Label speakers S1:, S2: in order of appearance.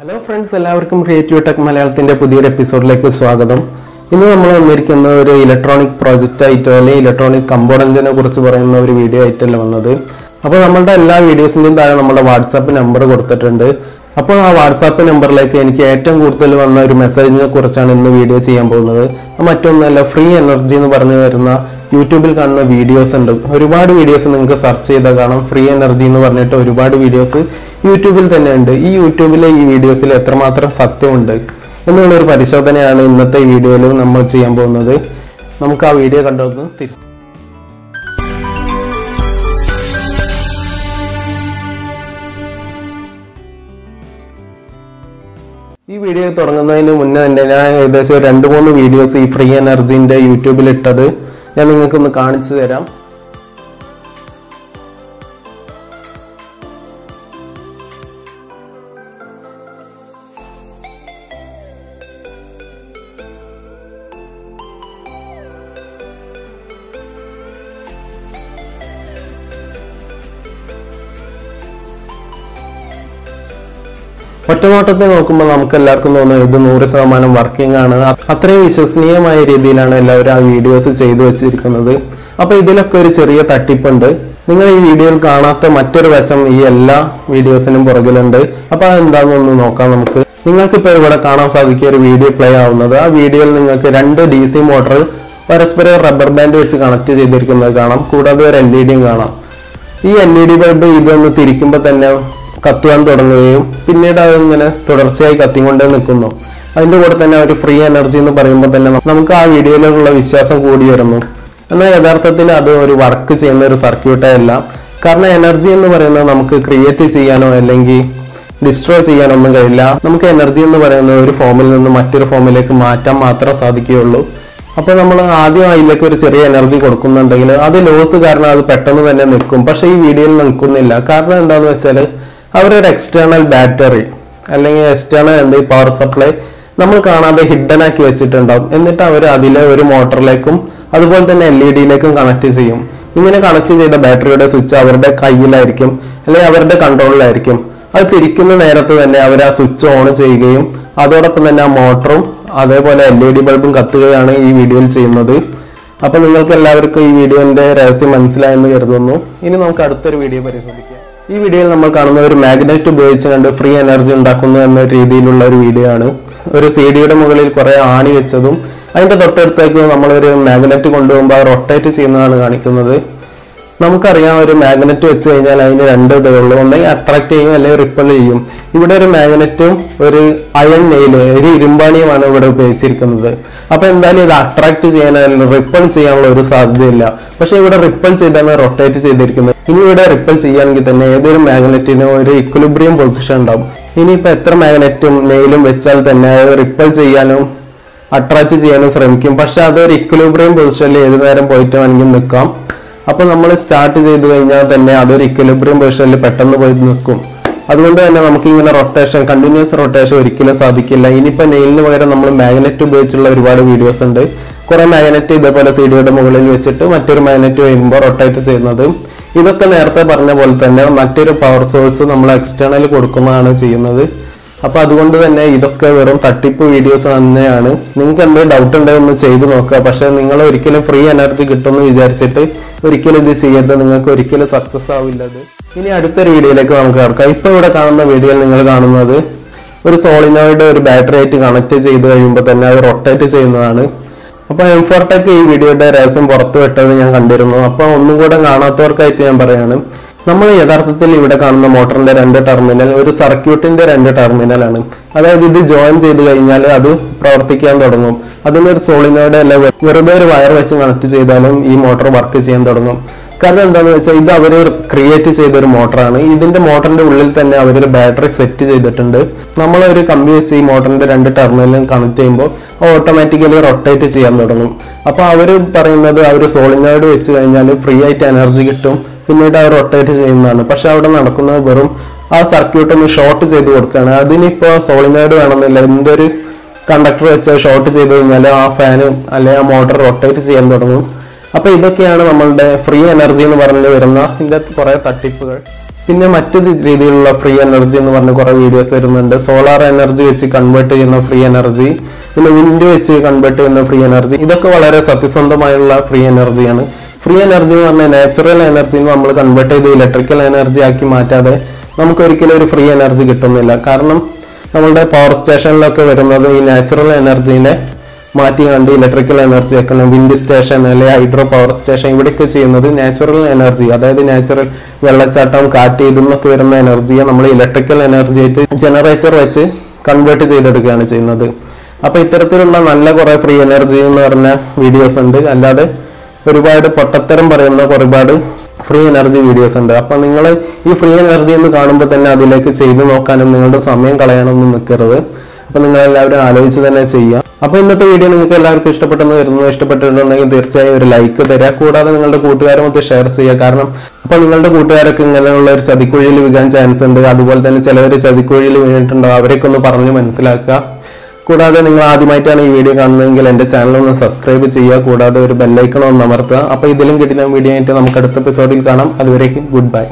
S1: Hello friends എല്ലാവർക്കും creative tech മലയാളത്തിന്റെ പുതിയൊരു എപ്പിസോഡിലേക്ക് സ്വാഗതം. ഇന്ന് നമ്മൾ വന്നിരിക്കുന്ന ഒരു ഇലക്ട്രോണിക് പ്രോജക്റ്റ് ആയിട്ടോ അല്ലെങ്കിൽ ഇലക്ട്രോണിക് കമ്പോണന്റിനെ കുറിച്ച് പറയുന്ന ഒരു വീഡിയോ ആയിട്ടല്ല വന്നത്. അപ്പോൾ നമ്മളുടെ എല്ലാ വീഡിയോസിന്റെയും താഴെ നമ്മുടെ വാട്സാപ്പ് നമ്പർ കൊടുത്തിട്ടുണ്ട്. അപ്പോൾ ആ വാട്സാപ്പ് നമ്പറിലേക്ക് എനിക്ക് ഏറ്റവും കൂടുതൽ വന്ന ഒരു മെസ്സേജിനെ കുറിച്ചാണ് ഇന്ന് വീഡിയോ ചെയ്യാൻ പോകുന്നത്. മറ്റൊന്നല്ല ഫ്രീ എനർജി എന്ന് പറഞ്ഞു വരുന്ന യൂട്യൂബിൽ കാണുന്ന വീഡിയോസ് ഉണ്ട്. ഒരുപാട് വീഡിയോസ് നിങ്ങൾക്ക് സെർച്ച് ചെയ്താൽ കാണാം. ഫ്രീ എനർജി എന്ന് പറഞ്ഞിട്ട് ഒരുപാട് വീഡിയോസ് യൂട്യൂബിൽ തന്നെ ഉണ്ട്. ഈ യൂട്യൂബിലെ ഈ വീഡിയോസിൽ എത്രമാത്രം സത്യമുണ്ട് എന്നുള്ളൊരു പരിശോധനയാണ് ഇന്നത്തെ വീഡിയോയിൽ നമ്മൾ ചെയ്യാൻ പോകുന്നത്. നമുക്ക് ആ വീഡിയോ കണ്ടുവന്ന് തിരിച്ചു ഈ വീഡിയോ തുടങ്ങുന്നതിന് മുന്നേ തന്നെ ഞാൻ ഏകദേശം രണ്ട് മൂന്ന് വീഡിയോസ് ഈ ഫ്രീ എനർജിന്റെ യൂട്യൂബിൽ ഇട്ടത് ഞാൻ നിങ്ങൾക്കൊന്ന് കാണിച്ചു തരാം. ഒറ്റനോട്ടത്തിൽ നോക്കുമ്പോൾ നമുക്ക് എല്ലാവർക്കും തോന്നുന്നത് ഇത് നൂറ് ശതമാനം വർക്കിംഗ് ആണ്. അത്രയും വിശ്വസനീയമായ രീതിയിലാണ് എല്ലാവരും ആ വീഡിയോസ് ചെയ്തു വെച്ചിരിക്കുന്നത്. അപ്പൊ ഇതിലൊക്കെ ഒരു ചെറിയ തട്ടിപ്പുണ്ട്. നിങ്ങൾ ഈ വീഡിയോയിൽ കാണാത്ത മറ്റൊരു വശം ഈ എല്ലാ വീഡിയോസിനും പുറകിലുണ്ട്. അപ്പൊ അതെന്താണെന്നൊന്ന് നോക്കാം നമുക്ക്. നിങ്ങൾക്കിപ്പോൾ ഇവിടെ കാണാൻ സാധിക്കുക ഒരു വീഡിയോ പ്ലേ ആവുന്നത്. ആ വീഡിയോയിൽ നിങ്ങൾക്ക് രണ്ട് ഡി സി മോട്ടർ പരസ്പരം റബ്ബർ ബാൻഡ് വെച്ച് കണക്ട് ചെയ്തിരിക്കുന്നത് കാണാം. കൂടാതെ ഒരു എൽ ഇ ഡിയും കാണാം. ഈ എൽ ഇ ഡി ബൾബ് ഇതൊന്ന് തിരിക്കുമ്പോൾ തന്നെ കത്തുവാൻ തുടങ്ങുകയും പിന്നീട് അതിങ്ങനെ തുടർച്ചയായി കത്തിക്കൊണ്ട് നിൽക്കുന്നു. അതിന്റെ കൂടെ തന്നെ ഒരു ഫ്രീ എനർജി എന്ന് പറയുമ്പോൾ തന്നെ നമുക്ക് ആ വീഡിയോയിലുള്ള വിശ്വാസം കൂടി വരുന്നു. എന്നാൽ യഥാർത്ഥത്തിൽ അത് ഒരു വർക്ക് ചെയ്യുന്ന ഒരു സർക്യൂട്ടേ അല്ല. കാരണം എനർജി എന്ന് പറയുന്നത് നമുക്ക് ക്രിയേറ്റ് ചെയ്യാനോ അല്ലെങ്കിൽ ഡിസ്ട്രോയ് ചെയ്യാനോ ഒന്നും കഴിയില്ല. നമുക്ക് എനർജി എന്ന് പറയുന്നത് ഒരു ഫോമിൽ നിന്ന് മറ്റൊരു ഫോമിലേക്ക് മാറ്റാൻ മാത്രമേ സാധിക്കുകയുള്ളൂ. അപ്പോൾ നമ്മൾ ആദ്യം അതിലേക്ക് ഒരു ചെറിയ എനർജി കൊടുക്കുന്നുണ്ടെങ്കിൽ അത് ലോസ് കാരണം അത് പെട്ടെന്ന് തന്നെ നിൽക്കും. പക്ഷേ ഈ വീഡിയോയിൽ നിൽക്കുന്നില്ല. കാരണം എന്താണെന്ന് വെച്ചാൽ അവരൊരു എക്സ്റ്റേണൽ ബാറ്ററി അല്ലെങ്കിൽ എക്സ്റ്റേണൽ എന്ത് പവർ സപ്ലൈ നമ്മൾ കാണാതെ ഹിഡൻ ആക്കി വെച്ചിട്ടുണ്ടാവും. എന്നിട്ട് അവർ അതിലെ ഒരു മോട്ടറിലേക്കും അതുപോലെ തന്നെ എൽ ഇ ഡിയിലേക്കും കണക്ട് ചെയ്യും. ഇങ്ങനെ കണക്ട് ചെയ്ത ബാറ്ററിയുടെ സ്വിച്ച് അവരുടെ കയ്യിലായിരിക്കും അല്ലെങ്കിൽ അവരുടെ കൺട്രോളിലായിരിക്കും അത് തിരിക്കുന്ന നേരത്ത് തന്നെ അവർ ആ സ്വിച്ച് ഓൺ ചെയ്യുകയും അതോടൊപ്പം തന്നെ ആ മോട്ടറും അതേപോലെ എൽ ഇ ഡി ബൾബും കത്തുകയാണ് ഈ വീഡിയോയിൽ ചെയ്യുന്നത്. അപ്പോൾ നിങ്ങൾക്ക് എല്ലാവർക്കും ഈ വീഡിയോന്റെ രഹസ്യം മനസ്സിലായെന്ന് കരുതുന്നു. ഇനി നമുക്ക് അടുത്തൊരു വീഡിയോ പരിശോധിക്കാം. ഈ വീഡിയോയിൽ നമ്മൾ കാണുന്ന ഒരു മാഗ്നറ്റ് ഉപയോഗിച്ച് കണ്ട് ഫ്രീ എനർജി ഉണ്ടാക്കുന്നു എന്ന രീതിയിലുള്ള ഒരു വീഡിയോ ആണ്. ഒരു സി ഡിയുടെ മുകളിൽ കുറെ ആണി വെച്ചതും അതിന്റെ തൊട്ടടുത്തേക്ക് നമ്മളൊരു മാഗ്നറ്റ് കൊണ്ടുപോകുമ്പോൾ റൊട്ടേറ്റ് ചെയ്യുന്നതാണ് കാണിക്കുന്നത്. നമുക്കറിയാം ഒരു മാഗ്നറ്റ് വെച്ച് കഴിഞ്ഞാൽ അതിന് രണ്ട് ഇതേ ഉള്ളൂ ഒന്നെങ്കിൽ അട്രാക്ട് ചെയ്യും അല്ലെങ്കിൽ റിപ്പൽ ചെയ്യും. ഇവിടെ ഒരു മാഗ്നറ്റും ഒരു അയൺ നെയിൽ ഒരു ഇരുമ്പാണിയുമാണ് ഇവിടെ ഉപയോഗിച്ചിരിക്കുന്നത്. അപ്പൊ എന്തായാലും ഇത് അട്രാക്ട് ചെയ്യാൻ റിപ്പൽ ചെയ്യാനുള്ള ഒരു സാധ്യതയില്ല. പക്ഷെ ഇവിടെ റിപ്പൽ ചെയ്താണ് റൊട്ടേറ്റ് ചെയ്തിരിക്കുന്നത്. ഇനി ഇവിടെ റിപ്പൽ ചെയ്യുകയാണെങ്കിൽ തന്നെ ഏതൊരു മാഗ്നറ്റിനും ഒരു ഇക്വലിബ്രിയം പൊസിഷൻ ഉണ്ടാവും. ഇനിയിപ്പോ എത്ര മാഗ്നറ്റും നെയിലും വെച്ചാൽ തന്നെ റിപ്പൽ ചെയ്യാനും അട്രാക്ട് ചെയ്യാനും ശ്രമിക്കും. പക്ഷെ അതൊരു ഇക്വലിബ്രിയം പൊസിഷനിൽ ഏതു നേരം പോയിട്ട് വേണമെങ്കിൽ നിൽക്കാം. അപ്പൊ നമ്മൾ സ്റ്റാർട്ട് ചെയ്ത് കഴിഞ്ഞാൽ തന്നെ അതൊരു ഇക്വലിബ്രിയം പൊസിഷനിൽ പെട്ടെന്ന് പോയി നിൽക്കും. അതുകൊണ്ട് തന്നെ നമുക്ക് ഇങ്ങനെ റൊട്ടേഷൻ കണ്ടിന്യൂസ് റൊട്ടേഷൻ ഒരിക്കലും സാധിക്കില്ല. ഇനിയിപ്പോ നെയിലിന് പകരം നമ്മൾ മാഗ്നറ്റ് ഉപയോഗിച്ചുള്ള ഒരുപാട് വീഡിയോസ് ഉണ്ട്. കുറെ മാഗ്നറ്റ് ഇതേപോലെ സീഡിയുടെ മുകളിൽ വെച്ചിട്ട് മറ്റൊരു മാഗ്നറ്റ് വരുമ്പോൾ റൊട്ടേറ്റ് ചെയ്യുന്നത്. ഇതൊക്കെ നേരത്തെ പറഞ്ഞ പോലെ തന്നെ മറ്റൊരു പവർ സോഴ്സ് നമ്മൾ എക്സ്റ്റേണൽ കൊടുക്കുന്നതാണ് ചെയ്യുന്നത്. അപ്പൊ അതുകൊണ്ട് തന്നെ ഇതൊക്കെ വെറും തട്ടിപ്പ് വീഡിയോസ് തന്നെയാണ്. നിങ്ങൾക്ക് എന്തെങ്കിലും ഡൗട്ട് ഉണ്ടെങ്കിൽ ഒന്ന് ചെയ്തു നോക്കുക. പക്ഷെ നിങ്ങൾ ഒരിക്കലും ഫ്രീ എനർജി കിട്ടുമെന്ന് വിചാരിച്ചിട്ട് ഒരിക്കലും ഇത് ചെയ്യരുത്. നിങ്ങൾക്ക് ഒരിക്കലും സക്സസ് ആവില്ല അത്. ഇനി അടുത്തൊരു വീഡിയോയിലേക്ക് നമുക്ക് കിടക്കാം. ഇപ്പൊ ഇവിടെ കാണുന്ന വീഡിയോയിൽ നിങ്ങൾ കാണുന്നത് ഒരു സോളിനോയിഡ് ഒരു ബാറ്ററി ആയിട്ട് കണക്ട് ചെയ്ത് കഴിയുമ്പോൾ തന്നെ അത് റൊട്ടേറ്റ് ചെയ്യുന്നതാണ്. അപ്പൊ എംഫോർടെക് ഈ വീഡിയോയുടെ രഹസ്യം പുറത്തു വിട്ടത് ഞാൻ കണ്ടിരുന്നു. അപ്പോൾ ഒന്നും കൂടെ കാണാത്തവർക്കായിട്ട് ഞാൻ പറയാണ്. നമ്മൾ യഥാർത്ഥത്തിൽ ഇവിടെ കാണുന്ന മോട്ടറിന്റെ രണ്ട് ടെർമിനൽ ഒരു സർക്യൂട്ടിന്റെ രണ്ട് ടെർമിനലാണ് അതായത് ഇത് ജോയിൻ ചെയ്ത് കഴിഞ്ഞാൽ അത് പ്രവർത്തിക്കാൻ തുടങ്ങും. അതിനൊരു സോളിനോയുടെ അല്ല വെറുതെ ഒരു വയർ വെച്ച് കണക്ട് ചെയ്താലും ഈ മോട്ടോർ വർക്ക് ചെയ്യാൻ തുടങ്ങും. കാരണം എന്താണെന്ന് വെച്ചാൽ ഇത് അവർ ക്രിയേറ്റ് ചെയ്ത ഒരു മോട്ടറാണ്. ഇതിന്റെ മോട്ടറിന്റെ ഉള്ളിൽ തന്നെ അവരൊരു ബാറ്ററി സെറ്റ് ചെയ്തിട്ടുണ്ട്. നമ്മൾ ഒരു കമ്പി വെച്ച് ഈ മോട്ടറിന്റെ രണ്ട് ടെർമിനലും കണക്ട് ചെയ്യുമ്പോൾ ഓട്ടോമാറ്റിക്കലി റൊട്ടേറ്റ് ചെയ്യാൻ തുടങ്ങും. അപ്പോൾ അവർ പറയുന്നത് അവർ സോളിനോയിഡ് വെച്ച് കഴിഞ്ഞാൽ ഫ്രീ ആയിട്ട് എനർജി കിട്ടും. പിന്നീട് അവർ റൊട്ടേറ്റ് ചെയ്യുന്നതാണ്. പക്ഷെ അവിടെ നടക്കുന്നത് വെറും ആ സർക്യൂട്ട് ഒന്ന് ഷോർട്ട് ചെയ്ത് കൊടുക്കുകയാണ്. അതിനിപ്പോ സോളിനോയിഡ് വേണമെന്നില്ല. എന്തൊരു കണ്ടക്ടർ വെച്ച് ഷോർട്ട് ചെയ്ത് കഴിഞ്ഞാൽ ആ ഫാന് അല്ലെങ്കിൽ ആ മോട്ടർ റൊട്ടേറ്റ് ചെയ്യാൻ തുടങ്ങും. അപ്പൊ ഇതൊക്കെയാണ് നമ്മളുടെ ഫ്രീ എനർജി എന്ന് പറഞ്ഞു വരുന്ന ഇതിന്റെ കുറെ തട്ടിപ്പുകൾ. പിന്നെ മറ്റു രീതിയിലുള്ള ഫ്രീ എനർജി എന്ന് പറഞ്ഞ കുറെ വീഡിയോസ് വരുന്നുണ്ട്. സോളാർ എനർജി വെച്ച് കൺവേർട്ട് ചെയ്യുന്ന ഫ്രീ എനർജി പിന്നെ വിൻഡ് വെച്ച് കൺവേർട്ട് ചെയ്യുന്ന ഫ്രീ എനർജി ഇതൊക്കെ വളരെ സത്യസന്ധമായുള്ള ഫ്രീ എനർജിയാണ് ഫ്രീ എനർജി എന്ന് പറഞ്ഞാൽ നാച്ചുറൽ എനർജി നമ്മൾ കൺവേർട്ട് ചെയ്ത് ഇലക്ട്രിക്കൽ എനർജി ആക്കി മാറ്റാതെ നമുക്ക് ഒരിക്കലും ഒരു ഫ്രീ എനർജി കിട്ടുന്നില്ല. കാരണം നമ്മളുടെ പവർ സ്റ്റേഷനിലൊക്കെ വരുന്നത് ഈ നാച്ചുറൽ എനർജീനെ മാറ്റി കണ്ട് ഇലക്ട്രിക്കൽ എനർജി ആക്കുന്നത് വിൻഡ് സ്റ്റേഷൻ അല്ലെങ്കിൽ ഹൈഡ്രോ പവർ സ്റ്റേഷൻ ഇവിടെയൊക്കെ ചെയ്യുന്നത് നാച്ചുറൽ എനർജി അതായത് നാച്ചുറൽ വെള്ളച്ചാട്ടം കാറ്റ് ഇതിന്നൊക്കെ വരുന്ന എനർജിയെ നമ്മൾ ഇലക്ട്രിക്കൽ എനർജി ആയിട്ട് ജനറേറ്റർ വെച്ച് കൺവേർട്ട് ചെയ്തെടുക്കുകയാണ് ചെയ്യുന്നത്. അപ്പോൾ ഇത്തരത്തിലുള്ള നല്ല കുറേ ഫ്രീ എനർജി എന്ന് പറഞ്ഞ വീഡിയോസ് ഉണ്ട്. അല്ലാതെ ഒരുപാട് പൊട്ടത്തരം പറയുന്ന ഒരുപാട് ഫ്രീ എനർജി വീഡിയോസ് ഉണ്ട്. അപ്പൊ നിങ്ങൾ ഈ ഫ്രീ എനർജി എന്ന് കാണുമ്പോൾ തന്നെ അതിലേക്ക് ചെയ്തു നോക്കാനും നിങ്ങളുടെ സമയം കളയാനൊന്നും നിൽക്കരുത് അപ്പൊ നിങ്ങൾ എല്ലാവരും ആലോചിച്ച് തന്നെ ചെയ്യാം. അപ്പൊ ഇന്നത്തെ വീഡിയോ നിങ്ങൾക്ക് എല്ലാവർക്കും ഇഷ്ടപ്പെട്ടെന്ന് വരുന്നു ഇഷ്ടപ്പെട്ടിട്ടുണ്ടെങ്കിൽ തീർച്ചയായും ഒരു ലൈക്ക് തരിക. കൂടാതെ നിങ്ങളുടെ കൂട്ടുകാരുമൊത്ത് ഷെയർ ചെയ്യുക. കാരണം അപ്പൊ നിങ്ങളുടെ കൂട്ടുകാരൊക്കെ ഇങ്ങനെയുള്ള ഒരു ചതിക്കുഴിയിൽ വീഴാൻ ചാൻസ് ഉണ്ട്. അതുപോലെ തന്നെ ചിലവർ ചതിക്കുഴിയിൽ വീണിട്ടുണ്ടോ അവരെയൊക്കെ ഒന്ന് പറഞ്ഞ് മനസ്സിലാക്കുക. കൂടാതെ നിങ്ങൾ ആദ്യമായിട്ടാണ് ഈ വീഡിയോ കാണുന്നതെങ്കിൽ എന്റെ ചാനൽ ഒന്ന് സബ്സ്ക്രൈബ് ചെയ്യുക. കൂടാതെ ഒരു ബെല്ലൈക്കൺ ഒന്ന് അമർത്തുക. അപ്പോൾ ഇതിലും കിട്ടുന്ന വീഡിയോ ആയിട്ട് നമുക്ക് അടുത്ത എപ്പിസോഡിൽ കാണാം. അതുവരേക്കും ഗുഡ് ബൈ